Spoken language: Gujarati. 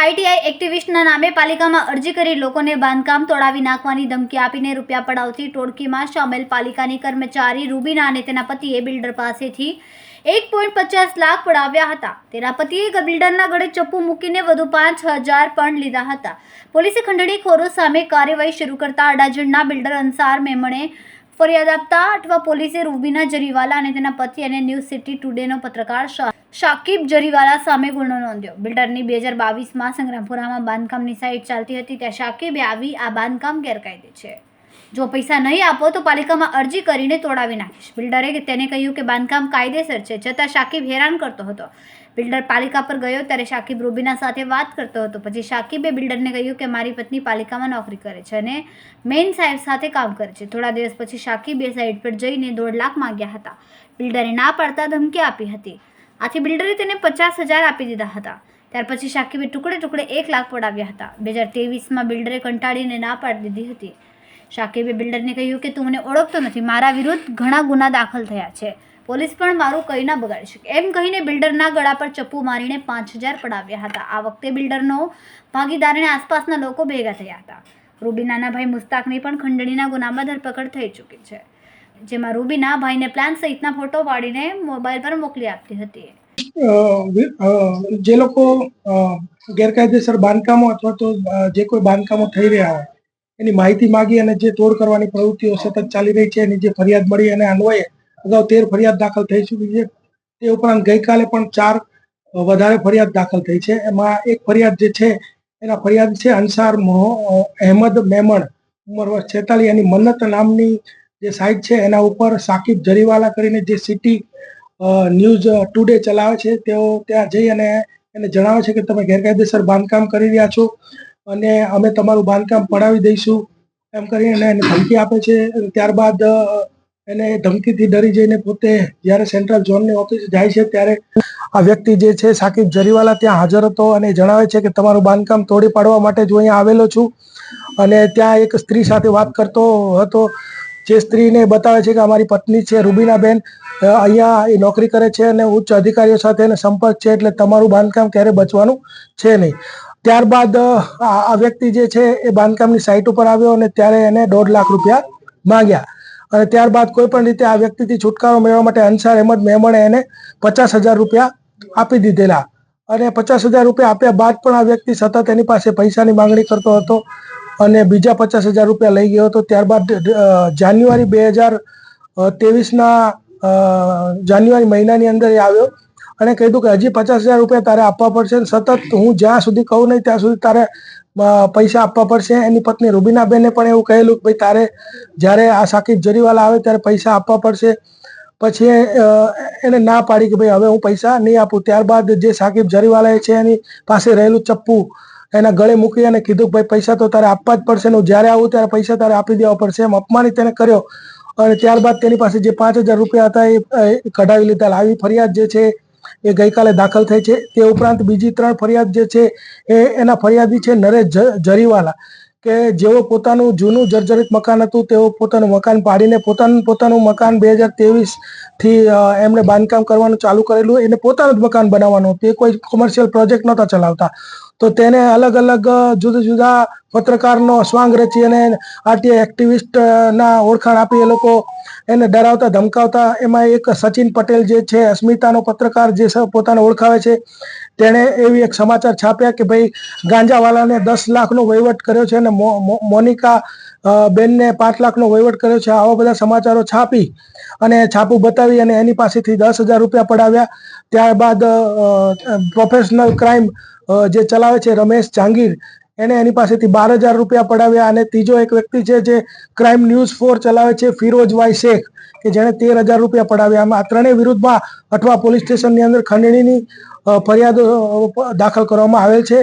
આઈટીઆઈ એક્ટિવિસ્ટના નામે પાલિકામાં અરજી કરી લોકોને બાંધકામ તોડાવી નાખવાની ધમકી આપીને રૂપિયા પડાવતી ટોળકીમાં સામેલ પાલિકાની કર્મચારી રૂબીના અને તેના પતિએ બિલ્ડર પાસેથી એક પોઈન્ટ પચાસ લાખ પડાવ્યા હતા. તેના પતિએ બિલ્ડરના ગળે ચપ્પુ મૂકીને વધુ પાંચ હજાર પણ લીધા હતા. પોલીસે ખંડણીખોરો સામે કાર્યવાહી શરૂ કરતા અડાજણના બિલ્ડર અંસાર મેમણે ફરિયાદ આપતા અઠવા પોલીસે રૂબીના જરીવાલા અને તેના પતિ અને ન્યૂઝ સિટી ટુડેનો પત્રકાર શાકિબ જરીવાલા સામે ગુનો નોંધ્યો. બિલ્ડરની બે હજાર બાવીસમાં સંગ્રામપુરામાં બાંધકામની સાઇટ ચાલતી હતી, ત્યાં શાકિબે આવી આ બાંધકામ ગેરકાયદે છે. જો પૈસા નહીં આપો તો પાલિકામાં અરજી કરીને તોડાવી નાખીશ. બિલ્ડરે તેને કહ્યું કે બાંધકામ કાયદેસર છે, છતાં શાકિબ હેરાન કરતો હતો. બિલ્ડર પાલિકા પર ગયો ત્યારે શાકિબ રૂબીના સાથે વાત કરતો હતો. પછી શાકિબે બિલ્ડરને કહ્યું કે મારી પત્ની પાલિકામાં નોકરી કરે છે અને મેઇન સાહેબ સાથે કામ કરે છે. થોડા દિવસ પછી શાકિબે સાઈડ પર જઈને દોઢ લાખ માંગ્યા હતા. બિલ્ડરે ના પાડતા ધમકી આપી હતી. આથી બિલ્ડરે તેને પચાસ હજાર આપી દીધા હતા. ત્યાર પછી શાકિબે ટુકડે ટુકડે એક લાખ પડાવ્યા હતા. બે હજાર તેવીસમાં બિલ્ડરે કંટાળીને ના પાડી દીધી હતી. શાકિબે બિલ્ડરને કહ્યું કે તું મને ઓળખતો નથી. મારા વિરુદ્ધ ઘણા ગુના દાખલ થયા છે. પોલીસ પણ મારું કંઈ ના બગાડી શકે. એમ કહીને બિલ્ડરના ગળા પર ચપ્પુ મારીને પાંચ હજાર પડાવ્યા હતા. આ વખતે બિલ્ડરનો ભાગીદાર અને આસપાસના લોકો ભેગા થયા હતા. રૂબીનાના ભાઈ મુસ્તાકની પણ ખંડણીના ગુનામાં ધરપકડ થઈ ચૂકી છે. જેમાં રૂબીના ભાઈને પ્લાન સહિતના ફોટો પાડીને મોબાઈલ પર મોકલી આપતી હતી. જે લોકો ગેરકાયદેસર બાંધકામો અથવા તો જે કોઈ બાંધકામો થઈ રહ્યા હોય, એની માહિતી માગી અને જે તોડ કરવાની પ્રવૃત્તિઓ સતત ચાલી રહી છે, એની જે ફરિયાદ મળી અને અન્વયે અગાઉ તેર ફરિયાદ દાખલ થઈ ચૂકી છે. તે ઉપરાંત ગઈકાલે પણ ચાર વધારે ફરિયાદ દાખલ થઈ છે. એમાં એક ફરિયાદ જે છે, એના ફરિયાદ છે અંસાર અહેમદ મેમણ, ઉંમર વર્ષ છેતાલીસ. એની મન્નત નામની જે સાઇટ છે, એના ઉપર સાકિબ જરીવાલા કરીને જે સિટી ન્યૂઝ ટુડે ચલાવે છે, તેઓ ત્યાં જઈ અને એને જણાવે છે કે તમે ગેરકાયદેસર બાંધકામ કરી રહ્યા છો અને અમે તમારું બાંધકામ પડાવી દઈશું, એમ કરીને એને ધમકી આપે છે. ત્યારબાદ એને ધમકીથી ડરી જઈને પોતે જ્યારે સેન્ટ્રલ ઝોનની ઓફિસ જાય છે, ત્યારે આ વ્યક્તિ જે છે, સાકિબ જરીવાલા ત્યાં હાજર હતો અને જણાવે છે કે તમારું બાંધકામ તોડી પાડવા માટે જ અહીંયા આવેલો છું. અને ત્યાં એક સ્ત્રી સાથે વાત કરતો હતો. જે સ્ત્રીને બતાવે છે કે અમારી પત્ની છે, રૂબીનાબેન. અહીંયા એ નોકરી કરે છે અને ઉચ્ચ અધિકારીઓ સાથે એને સંપર્ક છે, એટલે તમારું બાંધકામ ક્યારે બચવાનું છે નહીં. ત્યારબાદ આ વ્યક્તિ જે છે, એ બાંધકામની સાઇટ ઉપર આવ્યો અને ત્યારે એને દોઢ લાખ રૂપિયા માંગ્યા. અને ત્યારબાદ કોઈ પણ રીતે આ વ્યક્તિથી છુટકારો મેળવવા માટે અંસાર અહેમદ મેમણે એને પચાસ હજાર રૂપિયા આપી દીધેલા. અને પચાસ હજાર રૂપિયા આપ્યા બાદ પણ આ વ્યક્તિ સતત એની પાસે પૈસાની માંગણી કરતો હતો અને બીજા પચાસ હજાર રૂપિયા લઈ ગયો હતો. ત્યારબાદ જાન્યુઆરી બે હજાર ત્રેવીસના જાન્યુઆરી મહિનાની અંદર એ આવ્યો અને કીધું કે હજી પચાસ હજાર રૂપિયા તારે આપવા પડશે સતત હું જ્યાં સુધી કહું નહીં ત્યાં સુધી તારે પૈસા આપવા પડશે. એની પત્ની રૂબીનાબેને પણ એવું કહેલું કે ભાઈ, તારે જ્યારે આ સાકિબ જરીવાલા આવે ત્યારે પૈસા આપવા પડશે. પછી એને ના પાડી કે ભાઈ, હવે હું પૈસા નહીં આપું. ત્યારબાદ જે સાકિબ જરીવાલાએ છે એની પાસે રહેલું ચપ્પુ એના ગળે મૂકી અને કીધું કે ભાઈ, પૈસા તો તારે આપવા જ પડશે હું જ્યારે આવું ત્યારે પૈસા તારે આપી દેવા પડશે. એમ અપમાનિત એને કર્યો. અને ત્યારબાદ તેની પાસે જે પાંચ હજાર રૂપિયા હતા એ કઢાવી લીધા. આવી ફરિયાદ જે છે એ ગઈકાલે દાખલ થઈ છે. તે ઉપરાંત બીજી ત્રણ ફરિયાદ જે છે એ એના ફરિયાદી છે નરેશ જરીવાલા. કે જેઓ પોતાનું જૂનું જર્જરિત મકાન હતું, તેઓ પોતાનું મકાન પાડીને પોતાનું પોતાનું મકાન બે હજાર ત્રેવીસથી એમણે બાંધકામ કરવાનું ચાલુ કરેલું એને પોતાનું જ મકાન બનાવવાનું તે કોઈ કોમર્શિયલ પ્રોજેક્ટ નહોતા ચલાવતા. તો તેને અલગ અલગ જુદા જુદા પત્રકારનો સ્વાંગ રચી અને આરટીઆઈ એક્ટિવિસ્ટના ઓળખાણ આપી એ લોકો એને ડરાવતા, ધમકાવતા. એમાં એક સચિન પટેલ જે છે, અસ્મિતાનો પત્રકાર જે પોતાને ઓળખાવે છે, તેણે એવી એક સમાચાર છાપ્યા કે ભાઈ, ગાંજાવાલાને દસ લાખનો વહીવટ કર્યો છે અને મોનિકા બેનને પાંચ લાખનો વહીવટ કર્યો છે. આવા બધા સમાચારો છાપી અને છાપું બતાવી અને એની પાસેથી દસ હજાર રૂપિયા પડાવ્યા. ત્યારબાદ પ્રોફેશનલ ક્રાઇમ જે ચલાવે છે રમેશ જાંગીર, એને એની પાસેથી બાર હજાર રૂપિયા પડાવ્યા અને ત્રીજો એક વ્યક્તિ છે જે ક્રાઇમ ન્યૂઝ ફોર ચલાવે છે, ફિરોજ વાય શેખ, કે જેણે તેર હજાર રૂપિયા પડાવ્યા. આમાં આ ત્રણેય વિરુદ્ધમાં અઠવા પોલીસ સ્ટેશનની અંદર ખંડણીની ફરિયાદો દાખલ કરવામાં આવેલ છે.